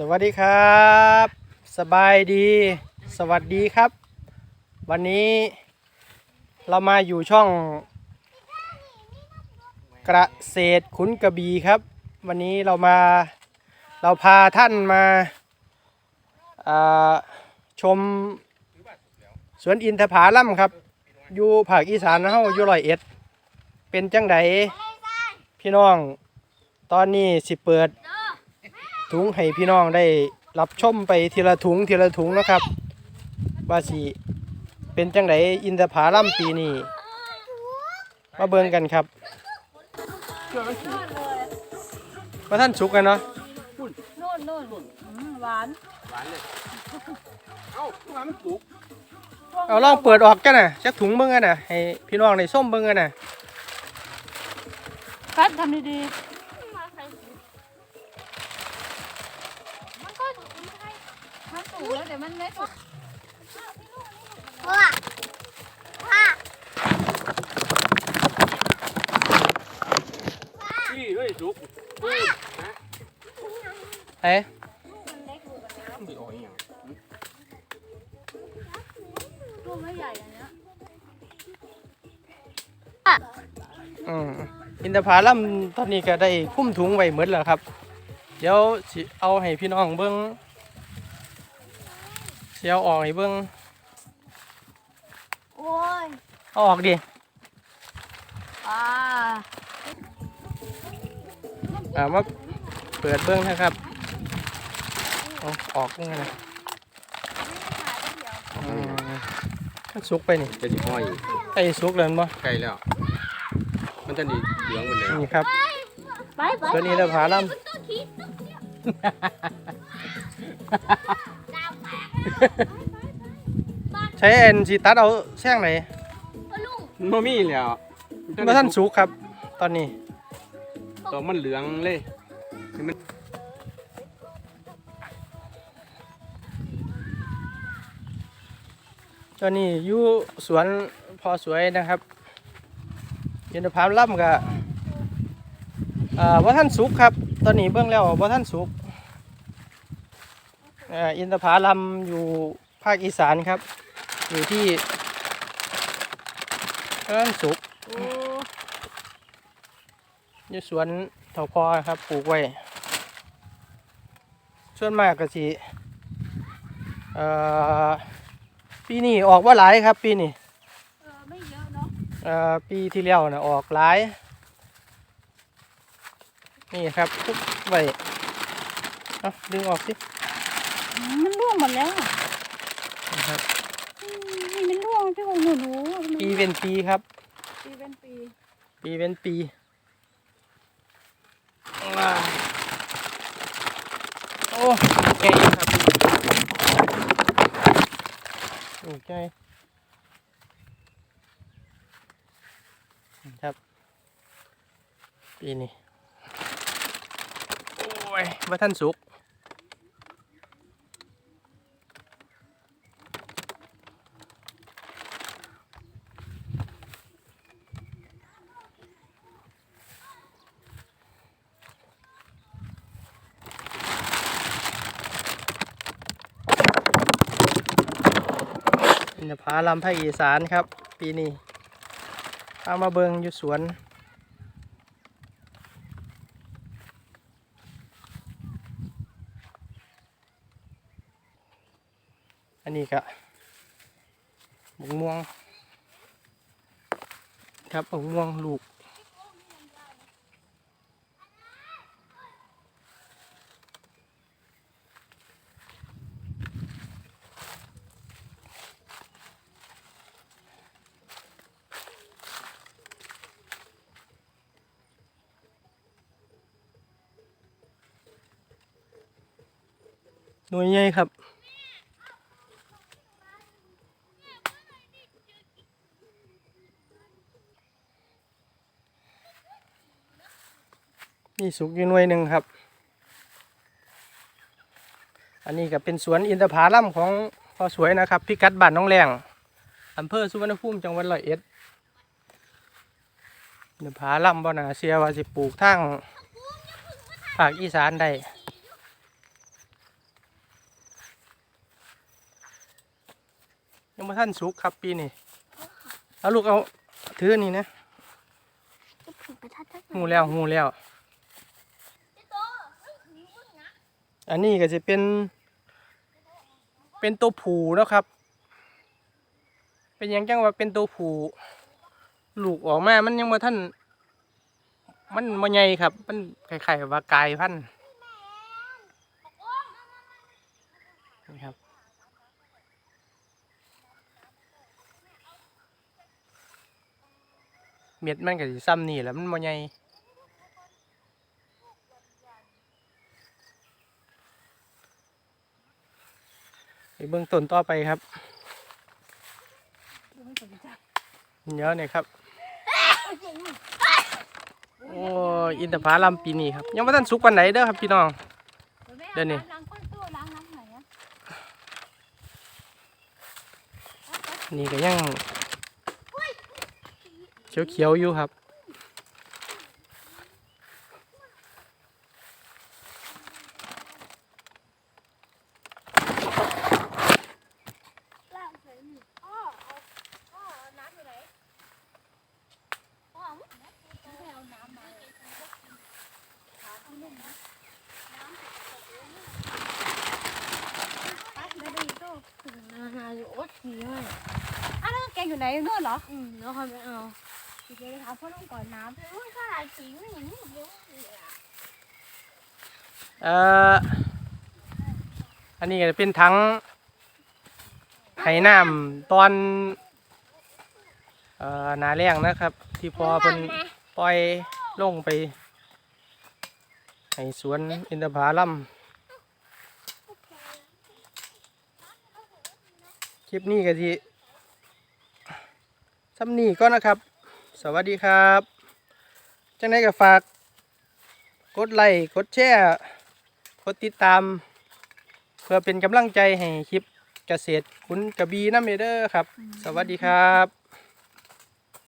สวัสดีครับ สบายดี สวัสดีครับ วันนี้เรามาอยู่ช่องเกษขุนกระบีครับ วันนี้เรามาเราพาท่านมาาชมสวนอินทผลัมครับ อยู่ภาคอีสานเฮาอยู่ร้อยเอ็ด เป็นจังไดพี่น้อง ตอนนี้สิเปิด ถุงให้พี่น้องได้รับชมไปทีละถุงทีละถุงนะครับ ว่าสิเป็นจังไดอินทผลัมปีนี้มาเบิ่งกันครับมาท่านสุกกันเนาะโน่นโน่นอืมหวาน หวานเลยเอ้าทำไมมันสุกเอาลองเปิดออกกันน่ะจักถุงเบิ่งกันน่ะให้พี่น้องได้ส้มเบิ่งกันน่ะกัดทำดีมั สูงแล้วเดี๋ยวมันไม่สุกพ่อพ่อนี่เฮ้ยสุกเฮ้ยนะเอ๊ะมันไปออกอีหยังลูกไม่ใหญ่อันเนี้ยอืมอินทผลัมตอนนี้ก็ได้คุ้มถุงไว้หมดแล้วครับ เดี๋ยวสิเอาให้พี่น้องเบิ่ง สิเอาออกให้เบิ่งโอ้ยเอาออกดิอ่าอ่ามาเปิดเบิ้งนะครับเอาออกนี่นะอืมมันสุกไปนี่จะสิห้อยไอ้สุกเลยมั้ไกลแล้ว มันจะนี่เหลืองหมดเลยนี่ครับ ไปไปตัวนี้เราผาล่ำ ใช้เอ็นสีตัดเอาแท่งไหนลุงมันบ่มีแล้วมาท่านสุกครับ ตอนนี้ตัวมันเหลืองเลยนี่มันตอนนี้อยู่สวนพอสวยนะครับยินดีพามล่ำกับอ่าว่าท่านสุกครับ ตอนนี้เบื้องแล้วว่าท่านสุก อ่าอินทผลัมอยู่ภาคอีสานครับ อยู่ที่ท่านสุกโอ้อยู่สวนเถาพอครับปลูกไว้ ส่วนมากก็สิเอ่อปีนี้ออกว่าหลายครับปีนี้เออไม่เยอะเนาะเอ่อปีที่แล้วนะออกหลาย นี่ครับทุกใบเอาดึงออกสิอื มมันร่วงหมดแล้วนะครับอืมนี่มันร่วงพี่คงหนูหนูปีเป็นปีครับ ปีเป็นปีปีเป็นปีว้าวโอ้แก่อยู่ครับโอเคครับ ปีนี้ โอ้ยว่าท่านสุก อินทผลัมภาคอีสานครับ ปีนี้เอามาเบิงอยู่สวน อันนี้ก็บกม่วง ครับบกม่วงลูก หน่วยใหญ่ครับนี่สุกอยู่หน่วยหนึ่งครับ อันนี้ก็เป็นสวนอินทผลัมของพอสวยนะครับ พิกัดบ้านน้องแรงอำเภอสุวรรณภูมิจังหวัดร้อยเอ็ดอินทผลัมบ่นาเสียว่าสิปลูกทั้งภาคอีสานได้ ท่านสุกครับปีนี้เอาลูกเอาถืออันนี่นะจะผูกกระทัดทัดหูแล้วหูแล้วพี่โตอันนี้ก็จะเป็น เป็นตัวผูเนาะครับ เป็นหยังจังว่าเป็นตัวผูลูกออกมา มันยังมาท่าน มันมันใหญ่ครับ มันไข่ๆว่ากลายพันธุ์นี่ครับ เม็ดมันก็สิซ้ำนี่แหละมันบ่ใหญ่ไปเบื้องต้นต่อไปครับเยอะเนี่ยครับ โอ้อินทผลัมปีนี้ครับ ยังไม่ทันสุกวันไหนเด้อครับพี่น้อง เดี๋ยวนี้นี่ก็ยัง เขียวๆอยู่ครับล่างใส่หนึ่งอ้อเอาอ้อเอาน้ำอยู่ไหนอ้อไม่เอาน้ำมาไปไม่ได้ตู้นาอยู่โอ๊ตสีเลยอ้าวแล้วแกงอยู่ไหนนู่นเหรอ อืมแล้วค่อยไปเอา เดี๋ยวไปถามพ่อลุงก่อนน้ำอุ้ยข้าวหลามสีไม่เห็นเยอะเลยอะเอ่ออันนี้ก็จะเป็นทั้งไห้น้ำตอนเอ่อหนาแรงนะครับ ที่พอเป็นปล่อยลงไปให้สวนอินทผลัมคลิปนี้ก็ที่ซ้ำนี้ก็นะครับ สวัสดีครับ จังไดก็ฝาก กดไลค์กดแชร์กดติดตาม เพื่อเป็นกำลังใจให้คลิปเกษตรคุณกระบีน้ำเมเดอร์ครับ สวัสดีครับ